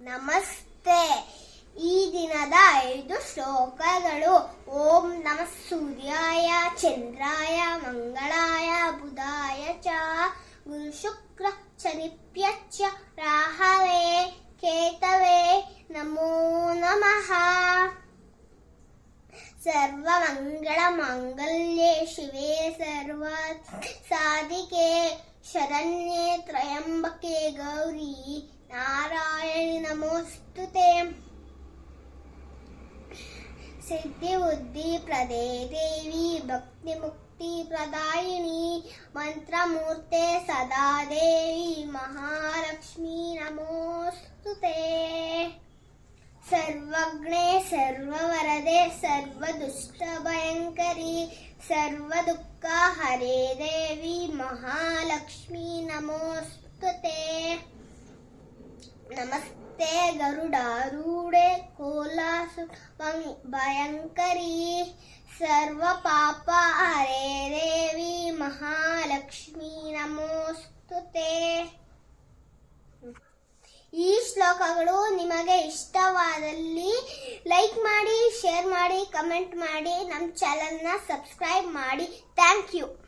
ನಮಸ್ತೆ. ಈ ದಿನದ ಐದು ಶ್ಲೋಕಗಳು. ಓಂ ನಮ ಸೂರ್ಯಾಯ, ಚಂದ್ರಾಯ, ಮಂಗಳಾಯ, ಬುಧಾಯ ಚ, ಗುರು ಶುಕ್ರ ಶನಿಪ್ಯಚ್ಚ ರಾಹವೇ, ಕೇತವೇ, ನಮೋ ನಮಃ. ಸರ್ವಮಂಗಳ ಮಾಂಗಲ್ಯೆ ಶಿವೆ ಸರ್ವ ಸಾಧಿಕೆ, ಶರಣ್ಯೆ ತ್ರಯಂಬಕೆ ಗೌರಿ సిద్ధిబుద్ధి ప్రదే దేవి భక్తిముక్తి ప్రదాయిని మంత్రమూర్తే సదా దేవి మహాలక్ష్మి నమోస్తుతే सर्वज्ञे सर्ववरदे सर्वदुष्टभयङ्करी सर्वदुःखहरे देवी महालक्ष्मी नमोऽस्तु ते। ದೇವಿ ರೂಢೆ ಕೋಲಾಸು ಭಯಂಕರಿ ಸರ್ವ ಪಾಪ. ಹರೇ ದೇವಿ ಮಹಾಲಕ್ಷ್ಮೀ, ನಮೋಸ್ತುತೆ. ಈ ಶ್ಲೋಕಗಳು ನಿಮಗೆ ಇಷ್ಟವಾದಲ್ಲಿ ಲೈಕ್ ಮಾಡಿ, ಶೇರ್ ಮಾಡಿ, ಕಮೆಂಟ್ ಮಾಡಿ, ನಮ್ಮ ಚಾನಲ್ನ ಸಬ್ಸ್ಕ್ರೈಬ್ ಮಾಡಿ. Thank you.